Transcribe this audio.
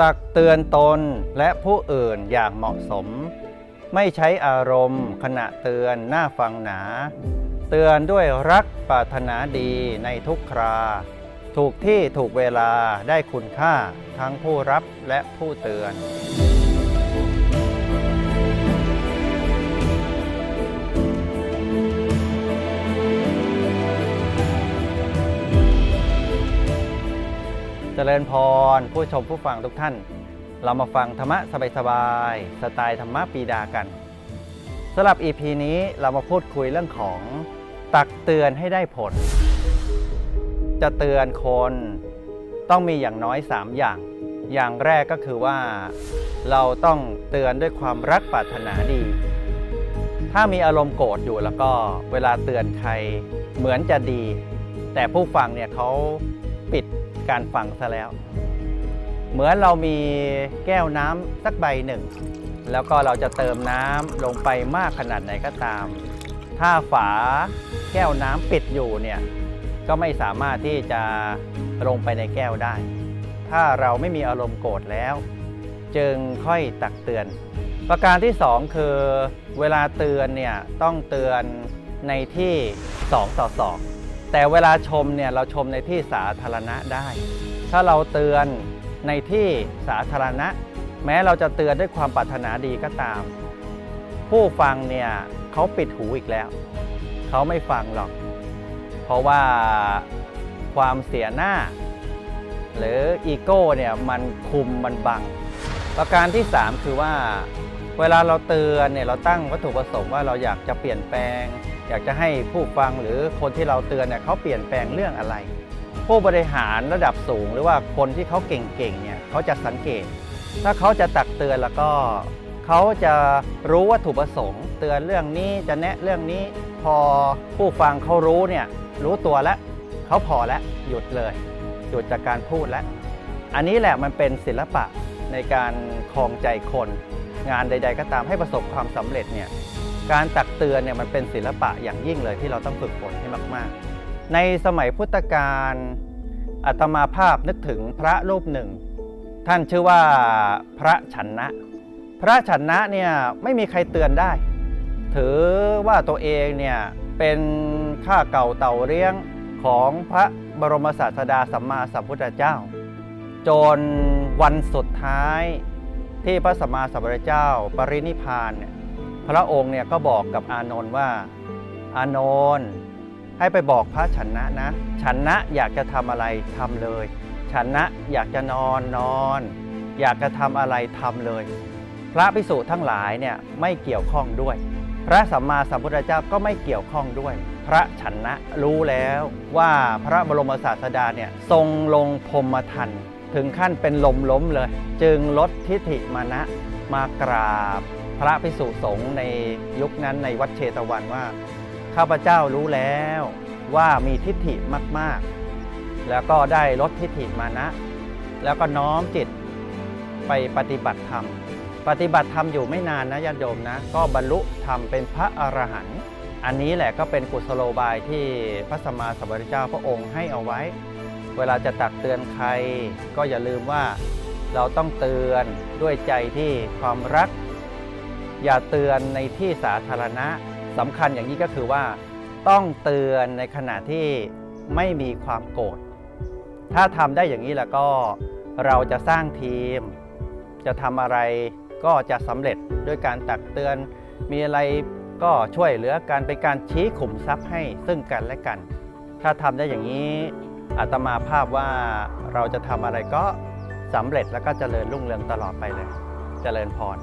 ตักเตือนตนและผู้อื่นอย่างเหมาะสม ไม่ใช้อารมณ์ ขณะเตือนหน้าฟังหนา เตือนด้วยรักปรารถนาดีในทุกครา ถูกที่ถูกเวลาได้คุณค่าทั้งผู้รับและผู้เตือน เจริญพร ผู้ชมผู้ฟังทุกท่าน เรามาฟังธรรมะสบายๆสไตล์ธรรมะปีดากันสำหรับ EP นี้เรามาพูดคุยเรื่องของตักเตือนให้ได้ผล จะเตือนคนต้องมีอย่างน้อย 3 อย่าง อย่างแรกก็คือว่า เราต้องเตือนด้วยความรักปรารถนาดี ถ้ามีอารมณ์โกรธอยู่แล้วก็เวลาเตือนใครเหมือนจะดี แต่ผู้ฟังเนี่ยเขาปิด การฟังซะแล้ว เหมือนเรามีแก้วน้ำสักใบหนึ่ง แล้วก็เราจะเติมน้ำลงไปมากขนาดไหนก็ตาม ถ้าฝาแก้วน้ำปิดอยู่เนี่ยก็ไม่สามารถที่จะลงไปในแก้วได้ ถ้าเราไม่มีอารมณ์โกรธแล้ว จึงค่อยตักเตือน ประการที่สองคือ เวลาเตือนเนี่ยต้องเตือนในที่2ต่อ2 แต่เวลาชมเนี่ยเราชมในที่สาธารณะได้ ถ้าเราเตือนในที่สาธารณะ แม้เราจะเตือนด้วยความปรารถนาดีก็ตาม ผู้ฟังเนี่ยเขาปิดหูอีกแล้ว เขาไม่ฟังหรอก เพราะว่าความเสียหน้า หรืออีโก้เนี่ยมันคุมมันบัง ประการที่ 3 คือว่า เวลาเราเตือนเนี่ยเราตั้งวัตถุประสงค์ว่าเราอยากจะเปลี่ยนแปลง อยากจะให้ผู้ฟังหรือคนที่เราเตือนเนี่ยเขาเปลี่ยนแปลงเรื่องอะไร ผู้บริหารระดับสูงหรือว่าคนที่เขาเก่งๆเนี่ยเขาจะสังเกต ถ้าเขาจะตักเตือนแล้วก็เขาจะรู้วัตถุประสงค์ เตือนเรื่องนี้จะแนะเรื่องนี้พอผู้ฟังเขารู้เนี่ยรู้ตัวแล้วเขาพอแล้วหยุดเลย หยุดจากการพูดแล้ว อันนี้แหละมันเป็นศิลปะในการคลองใจคน งานใด ๆ ก็ตามให้ประสบความสำเร็จเนี่ย การตักเตือนเนี่ยมันเป็นศิลปะอย่างยิ่งเลยที่เราต้องฝึกฝนให้มาก ๆ ในสมัยพุทธกาลอาตมาภาพนึกถึงพระรูปหนึ่ง ท่านชื่อว่าพระชันนะ พระชันนะเนี่ยไม่มีใครเตือนได้ ถือว่าตัวเองเนี่ยเป็นข้าเก่าเต่าเลี้ยงของพระบรมศาสดาสัมมาสัมพุทธเจ้า จนวันสุดท้ายที่พระสัมมาสัมพุทธเจ้า ปรินิพานเนี่ย พระองค์เนี่ยก็บอกกับอานนท์ว่า อานนท์ให้ไปบอกพระชนนะนะชนนะอยากจะทำอะไรทำเลยชนนะอยากจะนอนนอน อยากจะทำอะไรทำเลย พระภิกษุทั้งหลายเนี่ยไม่เกี่ยวข้องด้วย พระสัมมาสัมพุทธเจ้าก็ไม่เกี่ยวข้องด้วย พระชนนะรู้แล้วว่าพระบรมศาสดาเนี่ยทรงลงพรมทันถึงขั้นเป็นลมล้มเลย จึงลดทิฏฐิมานะมากราบ พระภิกษุสงฆ์ในยุคนั้นในวัดเชตวันว่า ข้าพเจ้ารู้แล้วว่ามีทิฏฐิมาก ๆ แล้วก็ได้ลดทิฏฐิมานะ แล้วก็น้อมจิตไปปฏิบัติธรรม ปฏิบัติธรรมอยู่ไม่นานนะญาติโยมนะ ก็บรรลุธรรมเป็นพระอรหันต์อันนี้แหละก็เป็นกุศโลบายที่พระสัมมาสัมพุทธเจ้าพระองค์ให้เอาไว้ เวลาจะตักเตือนใคร ก็อย่าลืมว่าเราต้องเตือนด้วยใจที่ความรัก อย่าเตือนในที่สาธารณะสำคัญอย่างนี้ก็คือว่า ต้องเตือนในขณะที่ไม่มีความโกรธถ้าทำได้อย่างนี้แล้วก็เราจะสร้างทีม จะทำอะไรก็จะสำเร็จด้วยการตักเตือน มีอะไรก็ช่วยเหลือกันเป็นการชี้ขุมทรัพย์ให้ซึ่งกันและกัน ถ้าทำได้อย่างนี้อาตมาภาพว่าเราจะทำอะไรก็สำเร็จแล้วก็เจริญรุ่งเรืองตลอดไปเลยเจริญพร